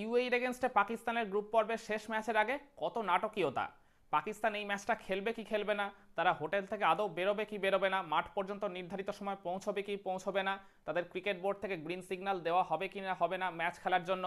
ইউএইর এগেনস্টে পাকিস্তানের গ্রুপ পর্বের শেষ ম্যাচের আগে কত নাটকীয়তা। পাকিস্তান এই ম্যাচটা খেলবে কি খেলবে না, তারা হোটেল থেকে আদৌ বেরোবে কি বেরোবে না, মাঠ পর্যন্ত নির্ধারিত সময় পৌঁছবে কি পৌঁছবে না, তাদের ক্রিকেট বোর্ড থেকে গ্রিন সিগন্যাল দেওয়া হবে কি না, হবে না ম্যাচ খেলার জন্য।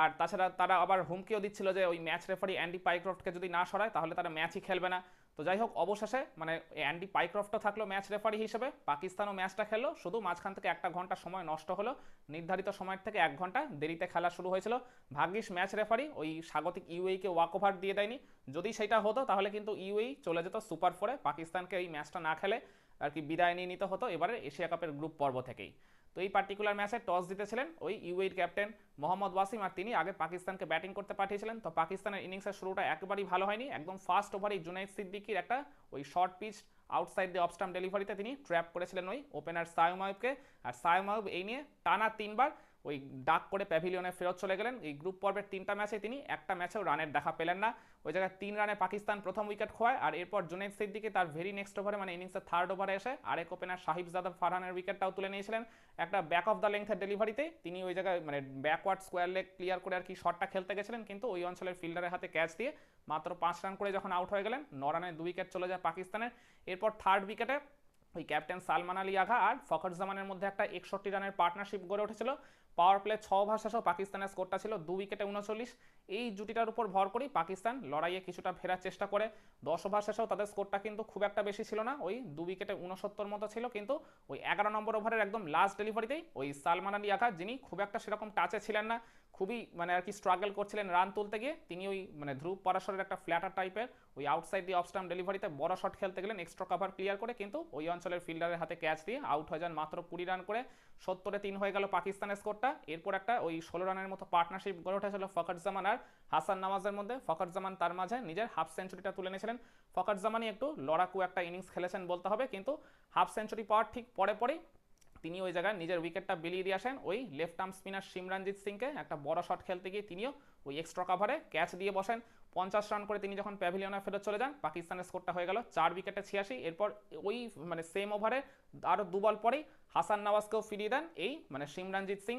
আর তাছাড়া তারা আবার হুমকিও দিচ্ছিল যে ওই ম্যাচ রেফারি অ্যান্ডি পাইক্রফটকে যদি না সরায়, তাহলে তারা ম্যাচই খেলবে না। তো যাই হোক, অবশেষে মানে অ্যান্ডি পাইক্রফটও থাকল ম্যাচ রেফারি হিসেবে। পাকিস্তানও ম্যাচটা খেললো, শুধু মাঝখান থেকে একটা ঘণ্টা সময় নষ্ট হলো। নির্ধারিত সময়ের থেকে এক ঘণ্টা দেরিতে খেলা শুরু হয়েছিল। ভাগ্যিস ম্যাচ রেফারি ওই স্বাগতিক ইউএইকে ওয়াক ওভার দিয়ে দেয়নি। যদি সেটা হতো, তাহলে কিন্তু ইউএই চলে যেত সুপার ফোরে। পাকিস্তানকে এই ম্যাচটা না খেলে আর কি বিদায় নিয়ে নিতে হতো এবারে এশিয়া কাপের গ্রুপ পর্ব থেকেই। তো এই পার্টিকুলার ম্যাচে টস জিতেছিলেন ওই ইউএর ক্যাপ্টেন মোহাম্মদ ওয়াসিম আর তিনি আগে পাকিস্তানকে ব্যাটিং করতে পাঠিয়েছিলেন। তো পাকিস্তানের ইনিংসের শুরুটা একেবারেই ভালো হয়নি, একদম ফার্স্ট ওভারেই জুনাইদ সিদ্দিকির একটা ওই শর্ট পিচ আউটসাইড দিয়ে অফস্টাম ডেলিভারিতে তিনি ট্র্যাপ করেছিলেন ওই ওপেনার সায়ুমায়ুবকে আর সায়ুমায়ুব এই নিয়ে টানা তিনবার ওই ডাক করে প্যাভিলিয়নে ফেরত চলে গেলেন। এই গ্রুপ পর্বের তিনটা ম্যাচে তিনি, একটা ম্যাচেও রানের দেখা পেলেন না। ওই জায়গায় তিন রানে পাকিস্তান প্রথম উইকেট খোয়ায়, আর এরপর জুনাইদ সিদ্দিকি তার ভেরি নেক্সট ওভারে মানে ইনিংসের থার্ড ওভারে এসে আরেক ওপেনার সাহিব যাদব ফারহানের উইকেটটাও তুলে নিয়েছিলেন। একটা ব্যাক অফ দ্য লেংথের ডেলিভারিতে তিনি ওই জায়গায় মানে ব্যাকওয়ার্ড স্কোয়ার লেগ ক্লিয়ার করে আর কি শটটা খেলতে গেছিলেন। কিন্তু ওই অঞ্চলের ফিল্ডারের হাতে ক্যাচ দিয়ে মাত্র পাঁচ রান করে যখন আউট হয়ে গেলেন, ন রানে দুই উইকেট চলে যায় পাকিস্তানের। এরপর থার্ড উইকেটে ওই ক্যাপ্টেন সালমান আলী আগা আর ফখর জামানের মধ্যে একটা একষট্টি রানের পার্টনারশিপ গড়ে উঠেছিল। পাওয়ার প্লে ছ ওভার শেষেও পাকিস্তানের স্কোরটা ছিল দু উইকেটে উনচল্লিশ। এই জুটিটার উপর ভর করেই পাকিস্তান লড়াইয়ে কিছুটা ফেরার চেষ্টা করে। দশ ওভার শেষেও তাদের স্কোরটা কিন্তু খুব একটা বেশি ছিল না। ওই দু উইকেটে উনসত্তর মতো ছিল, কিন্তু ওই এগারো নম্বর ওভারের একদম লাস্ট ডেলিভারিতেই ওই সালমান আলী আঘাত, যিনি খুব একটা সেরকম টাচে ছিলেন না। খুবই মানে আর কি স্ট্রাগল করছিলেন রান তুলতে গিয়ে। তিনি ওই মানে ধ্রুব পরাশরের একটা ফ্ল্যাটার টাইপের ওই আউটসাইড দিয়ে অফস্টাম ডেলিভারিতে বড় শট খেলতে গেলেন এক্সট্রা কভার ক্লিয়ার করে কিন্তু ওই অঞ্চলের ফিল্ডারের হাতে ক্যাচ দিয়ে আউট হয়ে যান মাত্র কুড়ি রান করে। সত্তরে তিন হয়ে গেল পাকিস্তানের স্কোরটা এরপর একটা ওই ষোলো রানের মতো পার্টনারশিপ গড়ে উঠেছিল ফখর জামান আর হাসান নামাজের মধ্যে। ফখর জামান তার মাঝে নিজের হাফ সেঞ্চুরিটা তুলে নিয়েছিলেন। ফখর জামানই একটু লড়াকু একটা ইনিংস খেলেছেন বলতে হবে, কিন্তু হাফ সেঞ্চুরি পাওয়ার ঠিক পরে পরেই তিনি ওই জায়গায় নিজের উইকেটটা বিলিয়ে দিয়ে আসেন। ওই লেফট আর্ম স্পিনার সিমরানজিৎ সিংকে একটা বড় শট খেলতে গিয়ে তিনিও ওই এক্সট্রা কাভারে ক্যাচ দিয়ে বসেন। পঞ্চাশ রান করে তিনি যখন প্যাভিলিয়নে ফেরত চলে যান, পাকিস্তানের স্কোরটা হয়ে গেল চার উইকেটে ছিয়াশি। এরপর ওই মানে সেম ওভারে আরও দুবল পরেই হাসান নওয়াজকেও ফিরিয়ে দেন। এই মানে সিমরানজিৎ সিং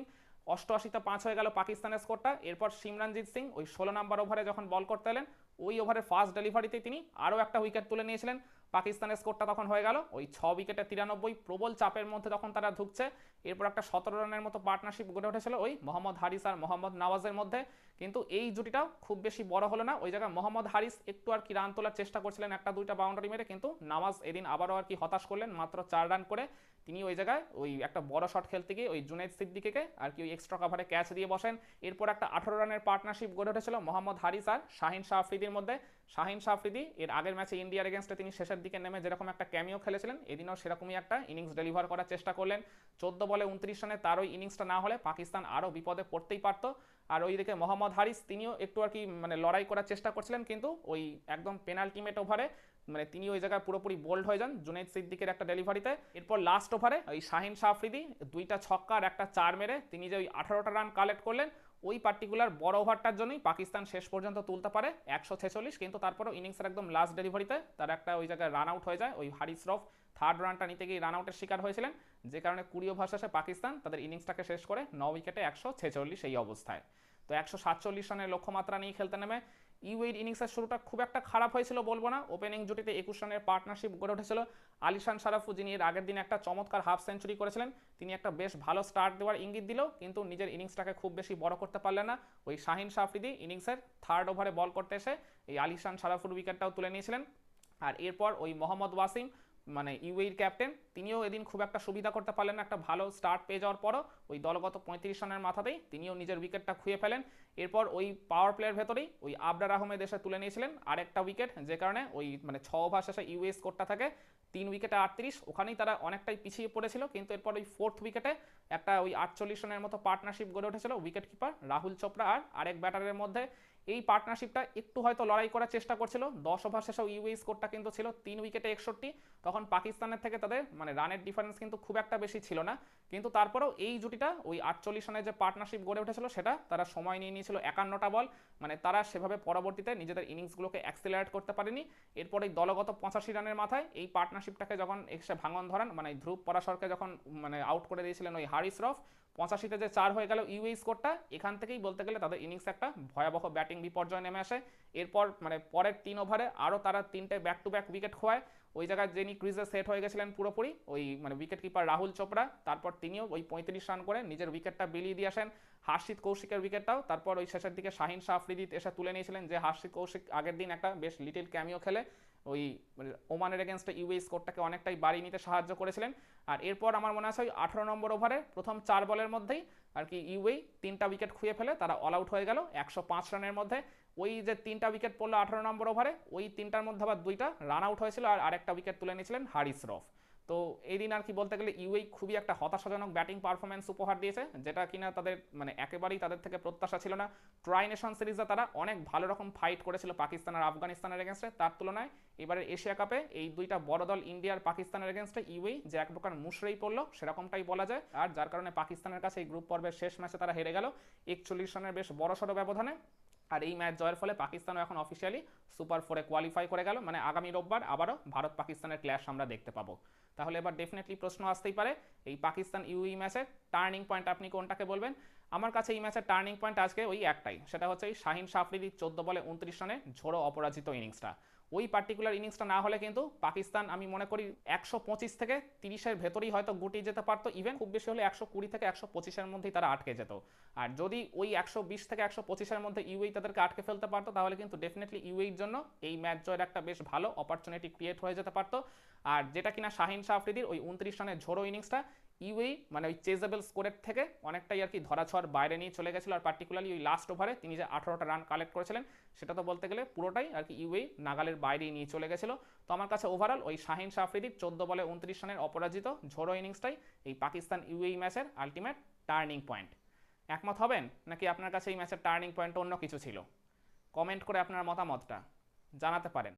অষ্টআশিতে পাঁচ হয়ে গেল পাকিস্তানের স্কোরটা এরপর সিমরানজিৎ সিং ওই ষোলো নম্বর ওভারে যখন বল করতে এলেন, ওই ওভারের ফার্স্ট ডেলিভারিতে তিনি আরও একটা উইকেট তুলে নিয়েছিলেন। পাকিস্তানের স্কোরটা তখন হয়ে গেল। ওই ছ উইকেটে তিরানব্বই প্রবল চাপের মধ্যে তখন তারা ঢুকছে এরপর একটা সতেরো রানের মতো পার্টনারশিপ গড়ে উঠেছিল ওই মোহাম্মদ হারিস আর মোহাম্মদ নওয়াজের মধ্যে। কিন্তু এই জুটিটাও খুব বেশি বড় হলো না। ওই জায়গায় মোহাম্মদ হারিস একটু আর কি রান তোলার চেষ্টা করছিলেন একটা দুইটা বাউন্ডারি মেরে, কিন্তু নামাজ এদিন আবারও আর কি হতাশ করলেন, মাত্র চার রান করে। তিনি ওই জায়গায় ওই একটা বড় শট খেলতে গিয়ে ওই জুনাইদ সিদ্দিকে আর কি ওই এক্সট্রা কাভারে ক্যাচ দিয়ে বসেন। এরপর একটা আঠারো রানের পার্টনারশিপ গড়ে উঠেছিল মোহাম্মদ হারিস আর শাহিন শাহ আফ্রিদির মধ্যে। শাহিন শাহ আফ্রিদি এর আগের ম্যাচে ইন্ডিয়ার এগেনস্টে তিনি শেষের দিকে নেমে যেরকম একটা ক্যামিও খেলেছিলেন, এদিনও সেরকমই একটা ইনিংস ডেলিভার করার চেষ্টা করলেন। চোদ্দ বলে উনত্রিশ রানে তার ওই ইনিংসটা না হলে পাকিস্তান আরও বিপদে পড়তেই পারতো। আর ওইদিকে মোহাম্মদ হারিস, তিনিও একটু আর কি মানে লড়াই করার চেষ্টা করছিলেন, কিন্তু ওই একদম পেনাল্টিমেট ওভারে মানে তিনি ওই জায়গায় পুরোপুরি বোল্ড হয়ে যান, জুনেদ সিদ্দিকের একটা ডেলিভারিতে এরপর লাস্ট ওভারে ওই শাহিন শাহ আফ্রিদি, দুইটা ছক্কা আর একটা চার মেরে, তিনি যে ওই আঠারোটা রান কালেক্ট করলেন ওই পার্টিকুলার বড় ওভারটার জন্যই পাকিস্তান শেষ পর্যন্ত তুলতে পারে একশো ছেচল্লিশ, কিন্তু তারপরেও ইনিংসের একদম লাস্ট ডেলিভারিতে তার একটা ওই জায়গায় রান আউট হয়ে যায়। ওই হারিস রফ থার্ড রানটা নিতে গিয়ে রান আউটের শিকার হয়েছিলেন। যে কারণে কুড়ি ওভার শেষে পাকিস্তান তাদের ইনিংসটাকে শেষ করে ন উইকেটে একশো ছেচল্লিশ এই অবস্থায়। তো একশো সাতচল্লিশ রানের লক্ষ্যমাত্রা নিয়ে খেলতে নেমে ইউএইর ইনিংসের শুরুটা খুব একটা খারাপ হয়েছিল বলব না। ওপেনিং জুটিতে একুশ রানের পার্টনারশিপ গড়ে উঠেছিল। আলিশান সারাফু, যিনি এর আগের দিন একটা চমৎকার হাফ সেঞ্চুরি করেছিলেন, তিনি একটা বেশ ভালো স্টার্ট দেওয়ার ইঙ্গিত দিল, কিন্তু নিজের ইনিংসটাকে খুব বেশি বড় করতে পারলেন না। ওই শাহিন সাফরিদি ইনিংসের থার্ড ওভারে বল করতে এসে এই আলিশান সারাফুর উইকেটটাও তুলে নিয়েছিলেন। আর এরপর ওই মোহাম্মদ ওয়াসিম মানে ইউএইর ক্যাপ্টেন, তিনিও এদিন খুব একটা সুবিধা করতে পারলেন একটা ভালো স্টার্ট পেয়ে যাওয়ার পরও ওই দলগত পঁয়ত্রিশ রানের মাথাতেই তিনিও নিজের উইকেটটা খুঁয়ে ফেলেন। এরপর ওই পাওয়ার প্লেয়ার ভেতরেই ওই আবরার আহমেদ এসে তুলে নিয়েছিলেন আরেকটা উইকেট যে কারণে ওই মানে ছ ওভার শেষে ইউএ স্কোরটা থাকে, তিন উইকেটে আটত্রিশ। ওখানেই তারা অনেকটাই পিছিয়ে পড়েছিল, কিন্তু এরপর ওই ফোর্থ উইকেটে একটা ওই আটচল্লিশ রানের মতো পার্টনারশিপ গড়ে উঠেছিল উইকেট কিপার রাহুল চোপড়া আর আরেক ব্যাটারের মধ্যে। এই পার্টনারশিপটা একটু হয়তো লড়াই করার চেষ্টা করছিল, দশ ওভার শেষেও ইউএ স্কোরটা কিন্তু ছিল তিন উইকেটে একষট্টি। তখন পাকিস্তানের থেকে তাদের মানে রানের ডিফারেন্স কিন্তু খুব একটা বেশি ছিল না। কিন্তু তারপরেও এই জুটিটা ওই আটচল্লিশ রানের যে পার্টনারশিপ গড়ে উঠেছিল, সেটা তারা সময় নিয়ে নিয়েছিল একান্নটা বল। মানে তারা সেভাবে পরবর্তীতে নিজেদের ইনিংসগুলোকে অ্যাক্সিলারেট করতে পারেনি। এরপরে দলগত পঁচাশি রানের মাথায় এই পার্টনারশিপটাকে যখন এসে ভাঙন ধরান মানে ধ্রুব পরাশরকে যখন মানে আউট করে দিয়েছিলেন ওই হারিস রফ, পঁচাশিতে যে চার হয়ে গেল ইউএ স্কোরটা এখান থেকেই বলতে গেলে তাদের ইনিংস একটা ভয়াবহ ব্যাটিং বিপর্যয় নেমে আসে। এরপর মানে পরের তিন ওভারে আরও তারা তিনটে ব্যাক টু ব্যাক উইকেট খোয়ায়। ওই জায়গায় যিনি ক্রিজে সেট হয়ে গেছিলেন পুরোপুরি। ওই মানে উইকেট কিপার রাহুল চোপড়া, তারপর তিনিও ওই পঁয়ত্রিশ রান করে নিজের উইকেটটা বিলিয়ে দিয়ে আসেন। হার্ষিত কৌশিকের উইকেটটাও তারপর ওই শেষের দিকে শাহিন শাহ আফ্রিদি এসে তুলে নিয়েছিলেন যে হার্ষিত কৌশিক আগের দিন একটা বেশ লিটিল ক্যামিও খেলে। ওই মানে ওমানের এগেনস্টে ইউএ স্কোরটাকে অনেকটাই বাড়িয়ে নিতে সাহায্য করেছিলেন। আর এরপর আমার মনে আছে ওই আঠারো নম্বর ওভারে প্রথম চার বলের মধ্যেই আর কি ইউএই তিনটা উইকেট খুঁয়ে ফেলে, তারা অল আউট হয়ে গেল একশো পাঁচ রানের মধ্যে। ওই যে তিনটা উইকেট পড়ল আঠারো নম্বর ওভারে ওই তিনটার মধ্যে আবার দুইটা রান আউট হয়েছিল আর আরেকটা উইকেট তুলে নিয়েছিলেন হারিস রফ। তো এই দিন আর কি বলতে গেলে ইউএই খুবই একটা হতাশাজনক ব্যাটিং পারফরমেন্স উপহার দিয়েছে, যেটা কিনা তাদের মানে একেবারেই তাদের থেকে প্রত্যাশা ছিল না। ট্রাই নেশন সিরিজে তারা অনেক ভালো রকম ফাইট করেছিল পাকিস্তান আর আফগানিস্তানের এগেনস্টে তার তুলনায় এবারের এশিয়া কাপে এই দুইটা বড় দল ইন্ডিয়া আর পাকিস্তানের এগেনস্টে ইউএই যে এক প্রকার মুশরেই পড়ল, সেরকমটাই বলা যায়। আর যার কারণে পাকিস্তানের কাছে এই গ্রুপ পর্বের শেষ ম্যাচে তারা হেরে গেল। একচল্লিশ রানের বেশ বড়সড় ব্যবধানে। আর এই ম্যাচ জয়ের ফলে পাকিস্তানও এখন অফিসিয়ালি সুপার ফোরে কোয়ালিফাই করে গেল। মানে আগামী রোববার আবারও ভারত পাকিস্তানের ক্ল্যাশ আমরা দেখতে পাবো। তাহলে এবার ডেফিনেটলি প্রশ্ন আসতেই পারে, এই পাকিস্তান ইউই ম্যাচের টার্নিং পয়েন্ট আপনি কোনটাকে বলবেন? আমার কাছে এই ম্যাচের টার্নিং পয়েন্ট আজকে ওই একটাই, সেটা হচ্ছে এই শাহিন সাফরিদির চোদ্দ বলে উনত্রিশ রানে ঝোড়ো অপরাজিত ইনিংসটা ওই পার্টিকুলার ইনিংসটা না হলে কিন্তু পাকিস্তান, আমি মনে করি একশো পঁচিশ থেকে তিরিশের ভেতরেই হয়তো গুটিয়ে যেতে পারতো। ইভেন খুব বেশি হলে একশো কুড়ি থেকে একশো পঁচিশের মধ্যেই তারা আটকে যেত। আর যদি ওই একশো বিশ থেকে একশো পঁচিশের মধ্যে ইউএই তাদেরকে আটকে ফেলতে পারতো, তাহলে কিন্তু ডেফিনেটলি ইউএইর জন্য এই ম্যাচ জয়ের একটা বেশ ভালো অপরচুনিটি ক্রিয়েট হয়ে যেতে পারতো। আর যেটা কিনা শাহিন শাহ আফ্রিদির ওই উনত্রিশ রানের ঝোড়ো ইনিংসটা ইউএই মানে ওই চেজেবল স্কোরের থেকে অনেকটাই আর কি ধরাছোঁয়ার বাইরে নিয়ে চলে গেছিল। আর পার্টিকুলারলি ওই লাস্ট ওভারে তিনি যে আঠারোটা রান কালেক্ট করেছিলেন, সেটা তো বলতে গেলে পুরোটাই আর কি ইউএই নাগালের বাইরেই নিয়ে চলে গেছিল। তো আমার কাছে ওভারঅল ওই শাহিন শাহ আফ্রিদির চোদ্দ বলে উনত্রিশ রানের অপরাজিত, ঝোড়ো ইনিংসটাই এই পাকিস্তান ইউএই ম্যাচের আলটিমেট টার্নিং পয়েন্ট একমত হবেন? নাকি আপনার কাছে এই ম্যাচের টার্নিং পয়েন্ট অন্য কিছু ছিল? কমেন্ট করে আপনার মতামতটা জানাতে পারেন।